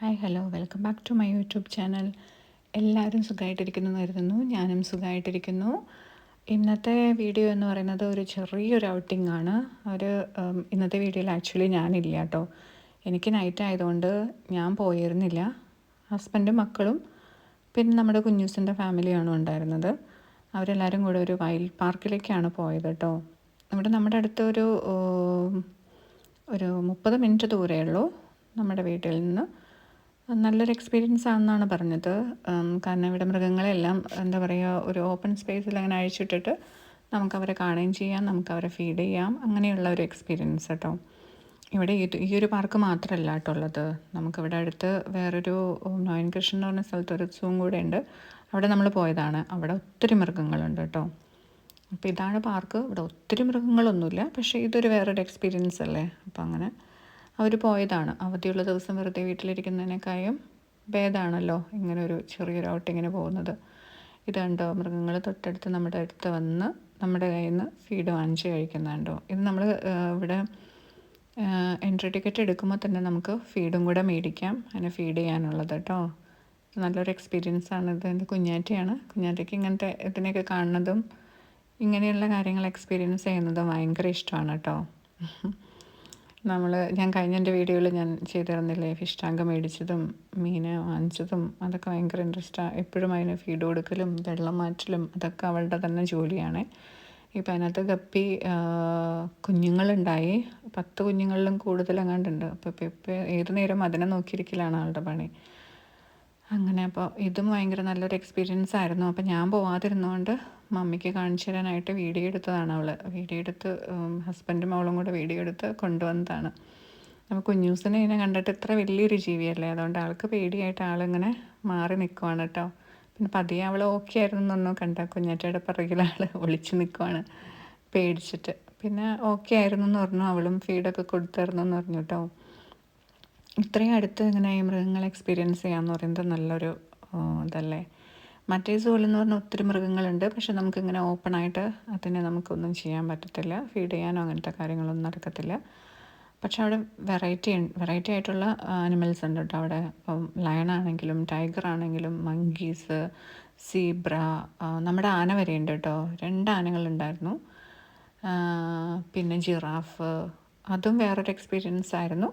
Hi hello welcome back to my YouTube channel എല്ലാവരും സുഖമായിട്ടിരിക്കുന്നു എന്ന് കരുതുന്നു. ഞാനും സുഖമായിട്ടിരിക്കുന്നു ഇന്നത്തെ വീഡിയോ എന്ന് പറയുന്നത് ഒരു ചെറിയൊരു ഔട്ടിംഗ് ആണ്. ഒരു ഇന്നത്തെ വീഡിയോയിൽ ആക്ച്വലി ഞാനില്ല കേട്ടോ. എനിക്ക് നൈറ്റ് ആയതുകൊണ്ട് ഞാൻ പോയിരുന്നില്ല. ഹസ്ബൻഡും മക്കളും പിന്നെ നമ്മുടെ കുഞ്ഞൂസിന്റെ ഫാമിലിയാണ് ഉണ്ടായിരുന്നത്. അവരെല്ലാവരും കൂടെ ഒരു വൈൽഡ് പാർക്കിലേക്കാണ് പോയത് കേട്ടോ. ഇവിടെ നമ്മുടെ അടുത്ത് ഒരു ഒരു മുപ്പത് മിനിറ്റ് ദൂരമേ ഉള്ളൂ നമ്മുടെ വീട്ടിൽ നിന്ന്. നല്ലൊരു എക്സ്പീരിയൻസ് ആണെന്നാണ് പറഞ്ഞത്. കാരണം ഇവിടെ മൃഗങ്ങളെല്ലാം എന്താ പറയുക ഒരു ഓപ്പൺ സ്പേസിൽ അങ്ങനെ അഴിച്ചിട്ടിട്ട് നമുക്ക് അവരെ കാണുകയും ചെയ്യാം നമുക്ക് അവരെ ഫീഡ് ചെയ്യാം. അങ്ങനെയുള്ള ഒരു എക്സ്പീരിയൻസ് കേട്ടോ ഇവിടെ ഈ ഒരു പാർക്ക് മാത്രമല്ല കേട്ടോ ഉള്ളത്. നമുക്കിവിടെ അടുത്ത് വേറൊരു ഉം, നോയൻ കൃഷ്ണൻ എന്ന് പറഞ്ഞ സ്ഥലത്ത് ഒരു സൂം കൂടെ ഉണ്ട്. അവിടെ നമ്മൾ പോയതാണ്. അവിടെ ഒത്തിരി മൃഗങ്ങളുണ്ട് കേട്ടോ അപ്പോൾ ഇതാണ് പാർക്ക് ഇവിടെ ഒത്തിരി മൃഗങ്ങളൊന്നുമില്ല. പക്ഷേ ഇതൊരു വേറൊരു എക്സ്പീരിയൻസ് അല്ലേ? അപ്പോൾ അങ്ങനെ അവർ പോയതാണ്. അവധിയുള്ള ദിവസം വെറുതെ വീട്ടിലിരിക്കുന്നതിനേക്കാളും ഭേദമാണല്ലോ ഇങ്ങനെ ഒരു ചെറിയൊരു ഔട്ടിങ്ങിന് പോകുന്നത്. ഇത് കണ്ടോ മൃഗങ്ങൾ തൊട്ടടുത്ത് നമ്മുടെ അടുത്ത് വന്ന് നമ്മുടെ കയ്യിൽ നിന്ന് ഫീഡ് വാങ്ങിച്ച് കഴിക്കുന്നുണ്ടോ? ഇത് നമ്മൾ ഇവിടെ എൻട്രി ടിക്കറ്റ് എടുക്കുമ്പോൾ തന്നെ നമുക്ക് ഫീഡും കൂടെ മേടിക്കാം. അതിനെ ഫീഡ് ചെയ്യാനുള്ളത് കേട്ടോ. നല്ലൊരു എക്സ്പീരിയൻസ് ആണ് ഇത്. എന്റെ കുഞ്ഞാറ്റയാണ്. കുഞ്ഞാറ്റയ്ക്ക് ഇങ്ങനത്തെ ഇതിനെയൊക്കെ കാണുന്നതും ഇങ്ങനെയുള്ള കാര്യങ്ങൾ എക്സ്പീരിയൻസ് ചെയ്യുന്നതും ഭയങ്കര ഇഷ്ടമാണ് കേട്ടോ. നമ്മൾ ഞാൻ കഴിഞ്ഞ എന്റെ വീഡിയോയിൽ ഞാൻ ചെയ്തിരുന്നില്ലേ ഫിഷ് ടാങ്ക് മേടിച്ചതും മീൻ വാങ്ങിച്ചതും അതൊക്കെ ഭയങ്കര ഇൻട്രസ്റ്റാണ് എപ്പോഴും അതിന് ഫീഡ് കൊടുക്കലും വെള്ളം മാറ്റലും അതൊക്കെ അവളുടെ തന്നെ ജോലിയാണ്. ഇപ്പം അതിനകത്ത് ഗപ്പി കുഞ്ഞുങ്ങളുണ്ടായി. പത്ത് കുഞ്ഞുങ്ങളിലും കൂടുതൽ അങ്ങാണ്ടുണ്ട് അപ്പോൾ ഇപ്പം ഇപ്പം ഏത് നേരം അതിനെ നോക്കിയിരിക്കലാണ് ആളുടെ പണി. അങ്ങനെ അപ്പോൾ ഇതും ഭയങ്കര നല്ലൊരു എക്സ്പീരിയൻസ് ആയിരുന്നു. അപ്പോൾ ഞാൻ പോവാതിരുന്നതുകൊണ്ട് മമ്മിക്ക് കാണിച്ചു തരാനായിട്ട് വീഡിയോ എടുത്തതാണ് അവൾ വീഡിയോ എടുത്ത് ഹസ്ബൻഡും അവളും കൂടെ വീഡിയോ എടുത്ത് കൊണ്ടുവന്നതാണ്. അപ്പോൾ കുഞ്ഞൂസിനെ ഇതിനെ കണ്ടിട്ട് ഇത്ര വലിയൊരു ജീവിയല്ലേ? അതുകൊണ്ട് ആൾക്ക് പേടിയായിട്ട് ആളിങ്ങനെ മാറി നിൽക്കുവാണ് കേട്ടോ. പിന്നെ പതിയെ അവൾ ഓക്കെ ആയിരുന്നു എന്നൊന്നും കണ്ട കുഞ്ഞാറ്റയുടെ പിറകിൽ ആൾ ഒളിച്ച് നിൽക്കുവാണ് പേടിച്ചിട്ട്. പിന്നെ ഓക്കെ ആയിരുന്നു എന്ന് പറഞ്ഞു അവളും ഫീഡൊക്കെ കൊടുത്തായിരുന്നു എന്ന് പറഞ്ഞു കേട്ടോ. ഇത്രയും അടുത്ത് ഇങ്ങനെ മൃഗങ്ങളെ എക്സ്പീരിയൻസ് ചെയ്യാന്ന് പറയുന്നത് നല്ലൊരു ഇതല്ലേ? മറ്റേ സൂവിൽ എന്ന് പറഞ്ഞാൽ ഒത്തിരി മൃഗങ്ങളുണ്ട്. പക്ഷെ നമുക്കിങ്ങനെ ഓപ്പണായിട്ട് അതിനെ നമുക്കൊന്നും ചെയ്യാൻ പറ്റത്തില്ല. ഫീഡ് ചെയ്യാനോ അങ്ങനത്തെ കാര്യങ്ങളൊന്നും നടക്കത്തില്ല. പക്ഷെ അവിടെ വെറൈറ്റി വെറൈറ്റി ആയിട്ടുള്ള ആനിമൽസ് ഉണ്ട് കേട്ടോ അവിടെ. ഇപ്പം ലയൺ ആണെങ്കിലും ടൈഗർ ആണെങ്കിലും മങ്കീസ് സീബ്ര നമ്മുടെ ആന വരെയുണ്ട് കേട്ടോ. രണ്ട് ആനകളുണ്ടായിരുന്നു. പിന്നെ ജിറാഫ് അതും വേറൊരു എക്സ്പീരിയൻസ് ആയിരുന്നു.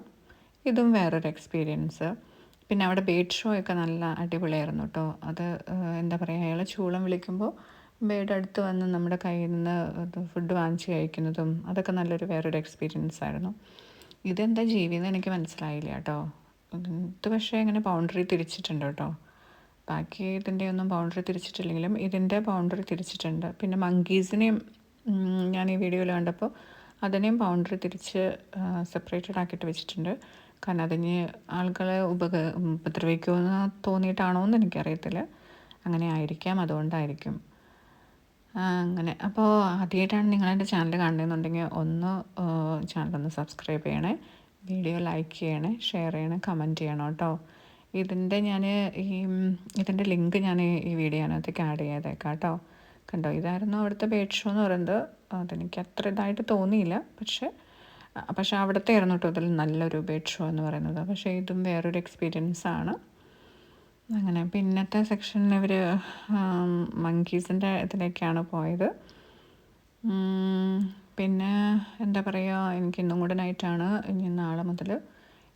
ഇതും വേറൊരു എക്സ്പീരിയൻസ് പിന്നെ അവിടെ ബേഡ് ഷോ ഒക്കെ നല്ല അടിപൊളിയായിരുന്നു കേട്ടോ. അത് എന്താ പറയുക അയാൾ ചൂളം വിളിക്കുമ്പോൾ ബേഡ് അടുത്ത് വന്ന് നമ്മുടെ കയ്യിൽ നിന്ന് ഫുഡ് വാങ്ങിച്ച് കഴിക്കുന്നതും അതൊക്കെ നല്ലൊരു വേറൊരു എക്സ്പീരിയൻസ് ആയിരുന്നു. ഇതെന്താ ജീവിയെന്ന് എനിക്ക് മനസ്സിലായില്ല കേട്ടോ. ഇത് പക്ഷേ ഇങ്ങനെ ബൗണ്ടറി തിരിച്ചിട്ടുണ്ട് കേട്ടോ. ബാക്കി ഇതിന്റെ ഒന്നും ബൗണ്ടറി തിരിച്ചിട്ടില്ലെങ്കിലും ഇതിന്റെ ബൗണ്ടറി തിരിച്ചിട്ടുണ്ട്. പിന്നെ മങ്കീസിനെയും ഞാൻ ഈ വീഡിയോയിൽ കണ്ടപ്പോൾ അതിനെയും ബൗണ്ടറി തിരിച്ച് സെപ്പറേറ്റഡ് ആക്കിയിട്ട് വെച്ചിട്ടുണ്ട്. കാരണം അതിന് ആളുകളെ ഉപക ഉപദ്രവിക്കുമെന്ന് തോന്നിയിട്ടാണോ എന്ന് എനിക്കറിയത്തില്ല. അങ്ങനെ ആയിരിക്കാം അതുകൊണ്ടായിരിക്കും. അങ്ങനെ. അപ്പോൾ ആദ്യമായിട്ടാണ് നിങ്ങളെന്റെ ചാനൽ കാണുന്നതെന്നുണ്ടെങ്കിൽ ഒന്ന് ചാനലൊന്ന് സബ്സ്ക്രൈബ് ചെയ്യണേ. വീഡിയോ ലൈക്ക് ചെയ്യണേ ഷെയർ ചെയ്യണേ കമന്റ് ചെയ്യണം കേട്ടോ. ഇതിന്റെ ഞാൻ ഈ ഇതിന്റെ ലിങ്ക് ഞാൻ ഈ വീഡിയോ അതിനകത്തേക്ക് ആഡ് ചെയ്തേക്കാം കേട്ടോ. കണ്ടോ ഇതായിരുന്നു അവിടുത്തെ ബേഡ് ഷോ എന്ന് പറയുന്നത്. അതെനിക്ക് അത്ര ഇതായിട്ട് തോന്നിയില്ല. പക്ഷേ പക്ഷേ അവിടുത്തെ ആയിരുന്നു കേട്ടോ അതിൽ നല്ലൊരു ബേഡ് ഷോ എന്ന് പറയുന്നത്. പക്ഷേ ഇതും വേറൊരു എക്സ്പീരിയൻസ് ആണ്. അങ്ങനെ പിന്നത്തെ സെക്ഷനിൽ ഇവർ മങ്കീസിന്റെ ഇതിലേക്കാണ് പോയത്. പിന്നെ എന്താ പറയുക എനിക്ക് ഇന്നും കൂടെ നൈറ്റാണ് ഇനി നാളെ മുതൽ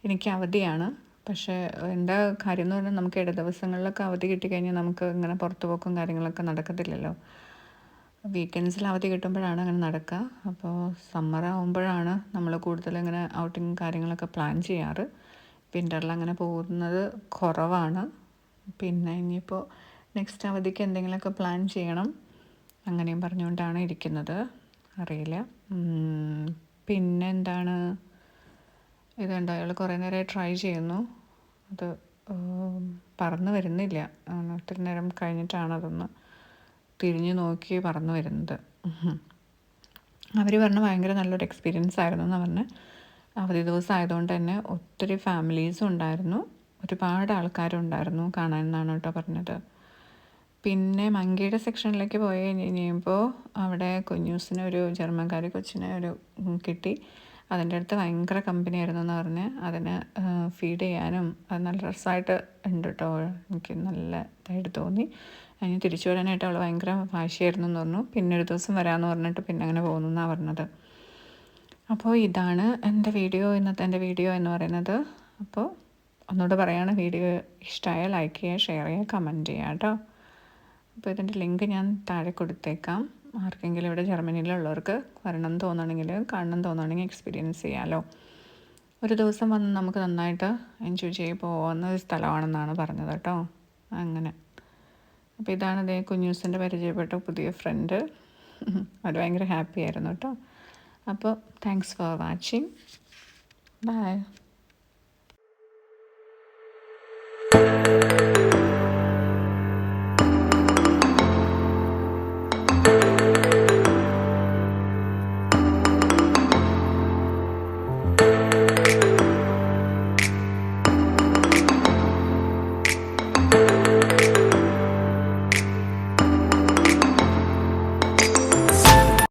എനിക്ക് അവധിയാണ്. പക്ഷേ എന്താ കാര്യം എന്ന് പറഞ്ഞാൽ നമുക്ക് ഇട ദിവസങ്ങളിലൊക്കെ അവധി കിട്ടിക്കഴിഞ്ഞാൽ നമുക്ക് ഇങ്ങനെ പുറത്തു പോക്കും കാര്യങ്ങളൊക്കെ നടക്കത്തില്ലല്ലോ. വീക്കെൻഡ്സിൽ അവധി കിട്ടുമ്പോഴാണ് അങ്ങനെ നടക്കുക. അപ്പോൾ സമ്മർ ആകുമ്പോഴാണ് നമ്മൾ കൂടുതൽ ഇങ്ങനെ ഔട്ടിങ് കാര്യങ്ങളൊക്കെ പ്ലാൻ ചെയ്യാറ്. വിന്ററിൽ അങ്ങനെ പോകുന്നത് കുറവാണ്. പിന്നെ ഇനിയിപ്പോൾ നെക്സ്റ്റ് അവധിക്ക് എന്തെങ്കിലുമൊക്കെ പ്ലാൻ ചെയ്യണം അങ്ങനെയും പറഞ്ഞുകൊണ്ടാണ് ഇരിക്കുന്നത്. അറിയില്ല. പിന്നെന്താണ് ഇതുണ്ട് അയാൾ കുറേ നേരമായി ട്രൈ ചെയ്യുന്നു. അത് പറന്ന് വരുന്നില്ല. ഒത്തിരി നേരം കഴിഞ്ഞിട്ടാണ് അതൊന്ന് തിരിഞ്ഞു നോക്കി പറന്നു വരുന്നത്. അവർ പറഞ്ഞ ഭയങ്കര നല്ലൊരു എക്സ്പീരിയൻസ് ആയിരുന്നു എന്ന് പറഞ്ഞ്. അവധി ദിവസം ആയതുകൊണ്ട് തന്നെ ഒത്തിരി ഫാമിലീസും ഉണ്ടായിരുന്നു. ഒരുപാട് ആൾക്കാരുണ്ടായിരുന്നു കാണാൻ എന്നാണ് കേട്ടോ പറഞ്ഞത്. പിന്നെ മങ്കിയുടെ സെക്ഷനിലേക്ക് പോയി കഴിഞ്ഞ് കഴിയുമ്പോൾ അവിടെ കുഞ്ഞൂസിന് ഒരു ജർമ്മൻകാരി കൊച്ചിനെ ഒരു കിട്ടി. അതിന്റെ അടുത്ത് ഭയങ്കര കമ്പനി ആയിരുന്നു എന്ന് പറഞ്ഞ്. അതിന് ഫീഡ് ചെയ്യാനും അത് നല്ല രസമായിട്ട് ഉണ്ട് കേട്ടോ. എനിക്ക് നല്ല ഇതായിട്ട് തോന്നി. അതിന് തിരിച്ചു വരാനായിട്ട് അവൾ ഭയങ്കര വാശിയായിരുന്നു എന്ന് പറഞ്ഞു. പിന്നെ ഒരു ദിവസം വരാമെന്ന് പറഞ്ഞിട്ട് പിന്നെ അങ്ങനെ പോകുന്നു എന്നാണ് പറഞ്ഞത്. അപ്പോൾ ഇതാണ് എന്റെ വീഡിയോ ഇന്നത്തെ എന്റെ വീഡിയോ എന്ന് പറയുന്നത്. അപ്പോൾ ഒന്നുകൂടെ പറയുകയാണ് വീഡിയോ ഇഷ്ടമായാൽ ലൈക്ക് ചെയ്യുക ഷെയർ ചെയ്യുക കമന്റ് ചെയ്യുക കേട്ടോ. അപ്പോൾ ഇതിന്റെ ലിങ്ക് ഞാൻ താഴെ കൊടുത്തേക്കാം. ആർക്കെങ്കിലും ഇവിടെ ജർമ്മനിയിലുള്ളവർക്ക് വരണം തോന്നുകയാണെങ്കിൽ കാണണം തോന്നുകയാണെങ്കിൽ എക്സ്പീരിയൻസ് ചെയ്യാമല്ലോ ഒരു ദിവസം വന്ന് നമുക്ക് നന്നായിട്ട് എൻജോയ് ചെയ്ത് പോകുന്ന ഒരു സ്ഥലമാണെന്നാണ് പറഞ്ഞത് കേട്ടോ. അങ്ങനെ. അപ്പോൾ ഇതാണ് ഇതേ കുഞ്ഞൂസിന്റെ പരിചയപ്പെട്ട പുതിയ ഫ്രണ്ട് അവർ ഭയങ്കര ഹാപ്പി ആയിരുന്നു കേട്ടോ. അപ്പോൾ താങ്ക്സ് ഫോർ വാച്ചിങ് ബൈ